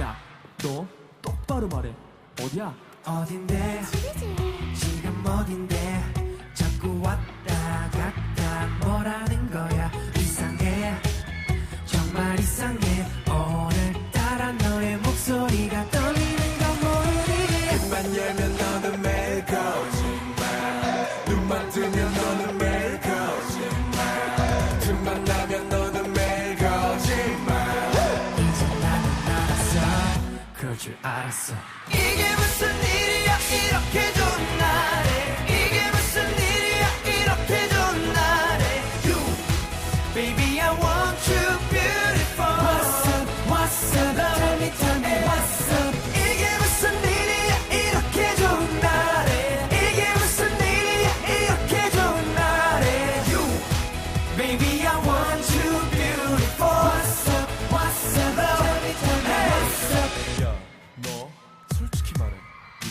야, 너 똑바로 말해. 어디야? 어딘데? 지금 어딘데? 자꾸 왔다 갔다 뭐라는 줄 알았어. 이게 무슨 일이야? 이렇게 좋은 날에.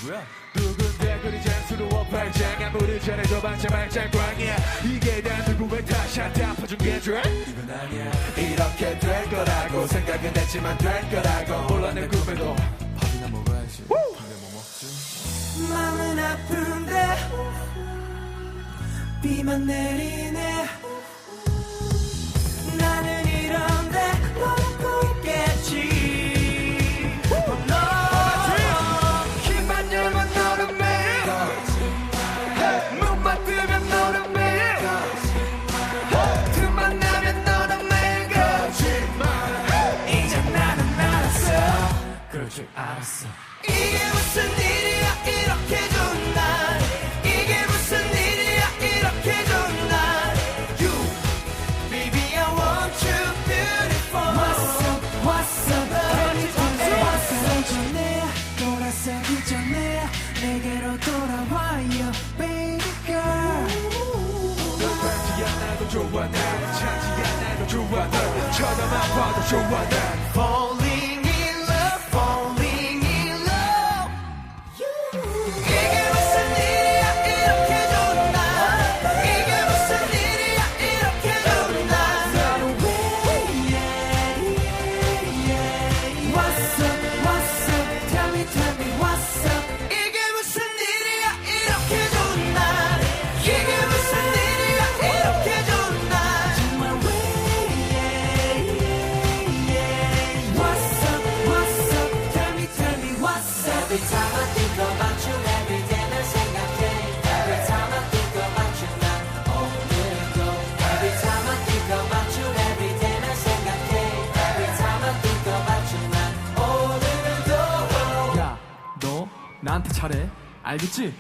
누구야? 누군데 그리 잔스러워? 발작 아무리 잘해도 반짝 발짝광이야. 이게 다 누구의 탓이야? 다 퍼준 게 죄? 이건 아니야. 이렇게 될 거라고 생각은 했지만 될 거라고 몰라 내 꿈에도. 밥이나 먹어야지. 근데 뭐 먹지? 마음은 아픈데 비만 내리네. Joe that Fall 알겠지?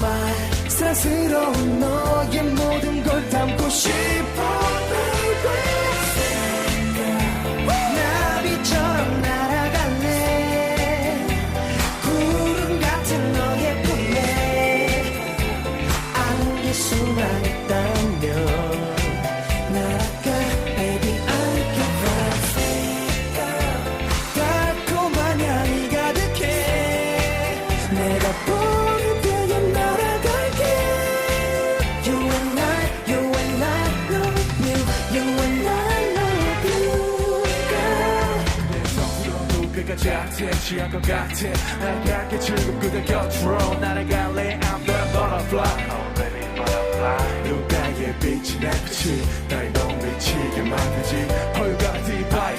스마일 사스러운 너의 모든 것 끝까지 악태 취할 것 같아 나에게 할게 즐거 그대 곁으로 날아갈래 I'm the butterfly Oh baby butterfly 누가의 빛이 내 빛이 날 너무 미치게 만들지 Oh you got the fire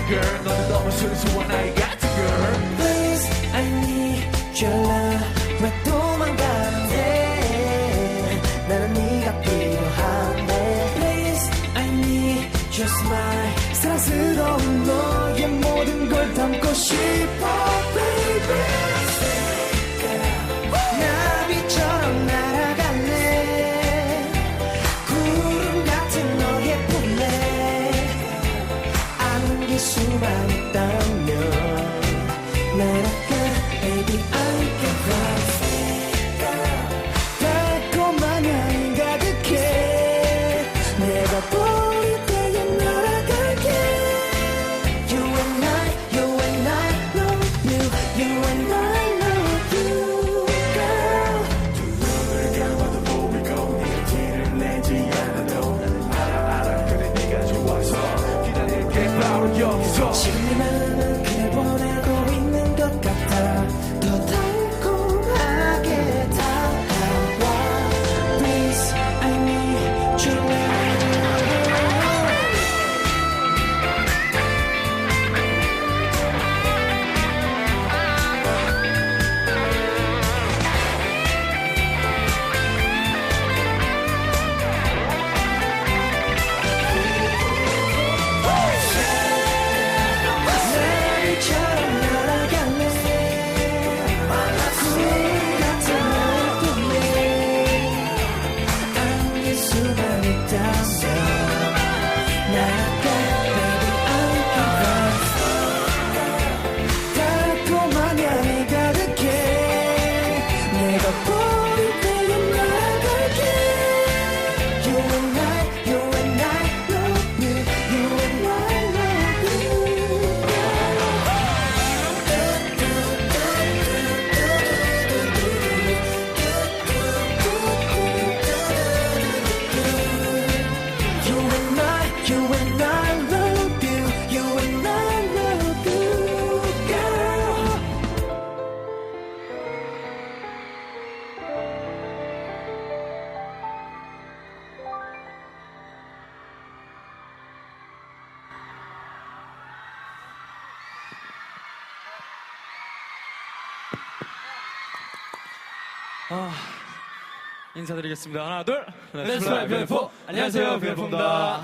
인사드리겠습니다. 하나, 둘. Let's fly, beautiful. 안녕하세요, beautiful입니다.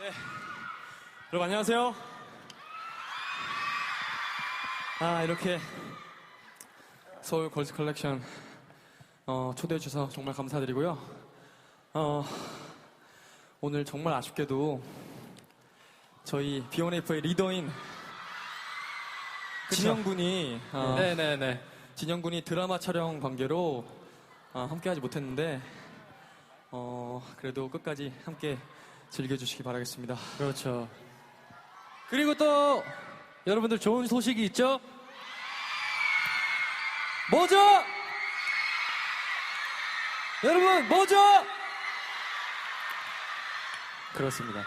네. 여러분 안녕하세요. 아 이렇게 서울 걸스 컬렉션 어, 초대해 주셔서 정말 감사드리고요. 어, 오늘 정말 아쉽게도 저희 비오네이프의 리더인 진영 군이 어, 네네네. 진영 군이 드라마 촬영 관계로 어, 함께하지 못했는데 어, 그래도 끝까지 함께 즐겨주시기 바라겠습니다. 그렇죠. 그리고 또 여러분들 좋은 소식이 있죠? 뭐죠? 여러분, 뭐죠? 그렇습니다.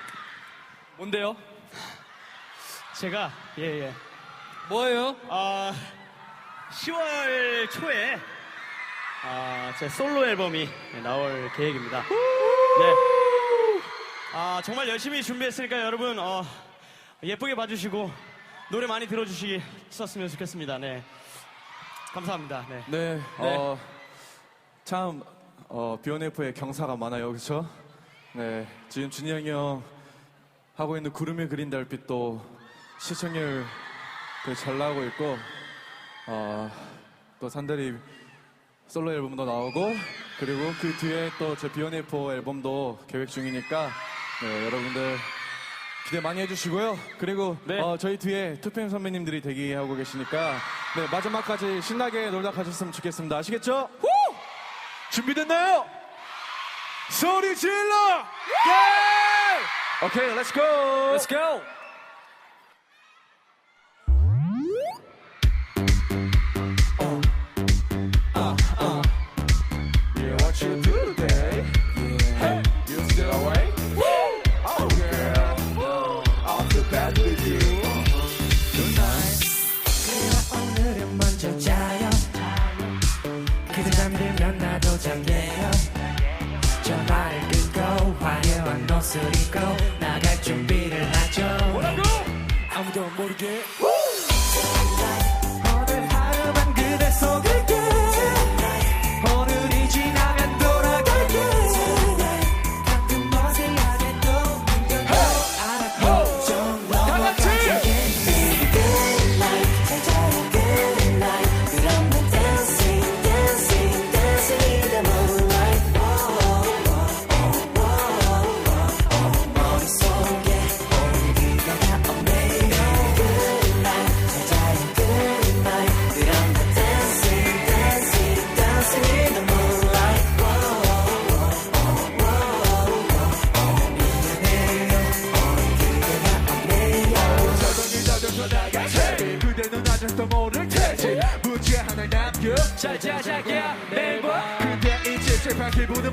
뭔데요? 제가 예예 뭐예요? 아 10월 초에 아, 제 솔로 앨범이 나올 계획입니다. 네. 아 정말 열심히 준비했으니까 여러분 어, 예쁘게 봐주시고 노래 많이 들어주시었으면 좋겠습니다. 네. 감사합니다. 네. 네, 어, 참, 어, 비오네프의 경사가 많아요, 그쵸? 네, 지금 준영이 형 하고 있는 구름이 그린 달빛도 시청률 되게 잘 나오고 있고, 어, 또 산들이 솔로 앨범도 나오고, 그리고 그 뒤에 또 제 비오네프 앨범도 계획 중이니까, 네, 여러분들 기대 많이 해주시고요. 그리고 네. 어, 저희 뒤에 투팸 선배님들이 대기하고 계시니까 네, 마지막까지 신나게 놀다 가셨으면 좋겠습니다. 아시겠죠? 준비됐나요? 소리 질러! 예! 오케이, 렛츠 고! Let's go! Yeah, 계속 자요. 그들 잠들면 나도 잠겨요. 저 발을 끊고 화려한 옷을 입고 나갈 준비를 하죠. 아무도 모르게.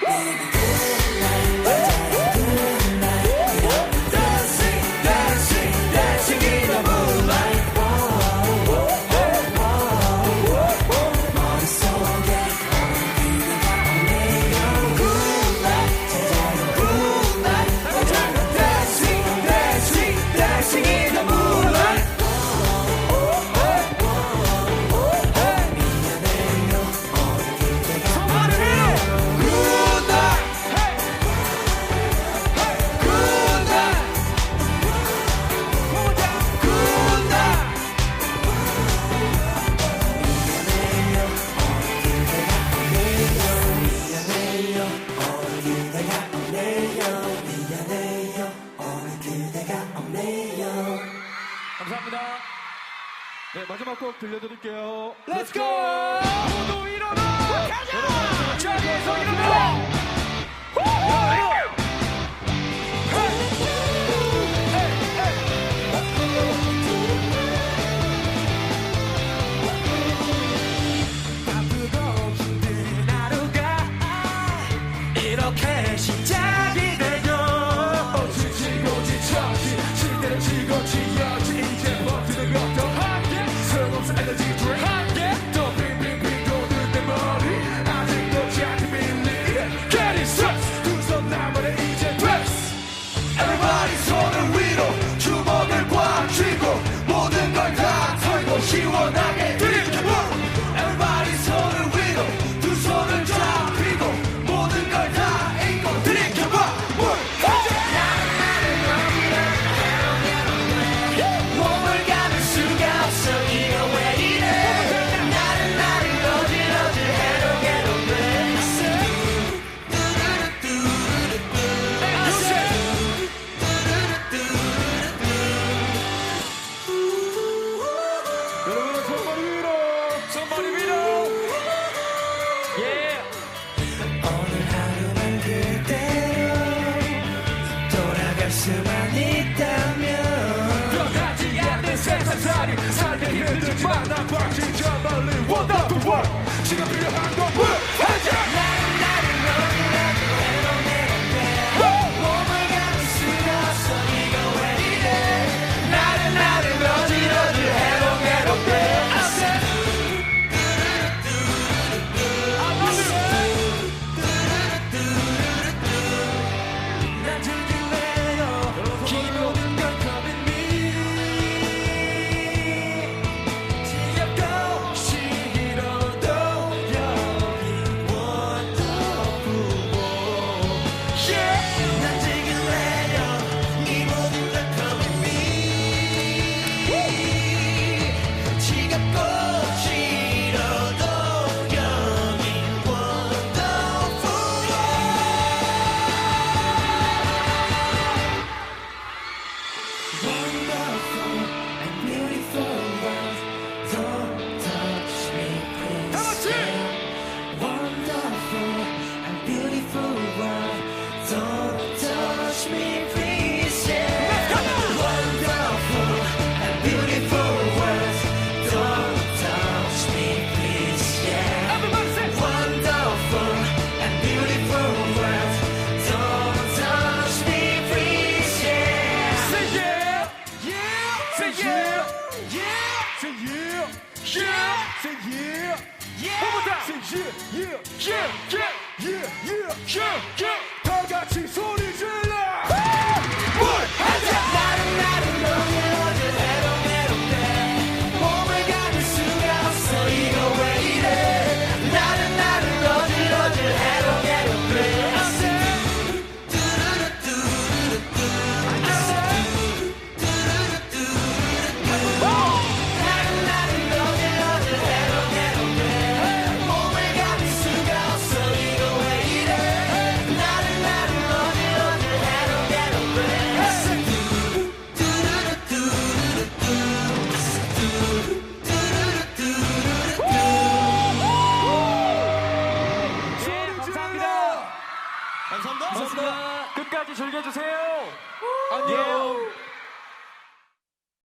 Baby, 들려드릴게요. Let's go!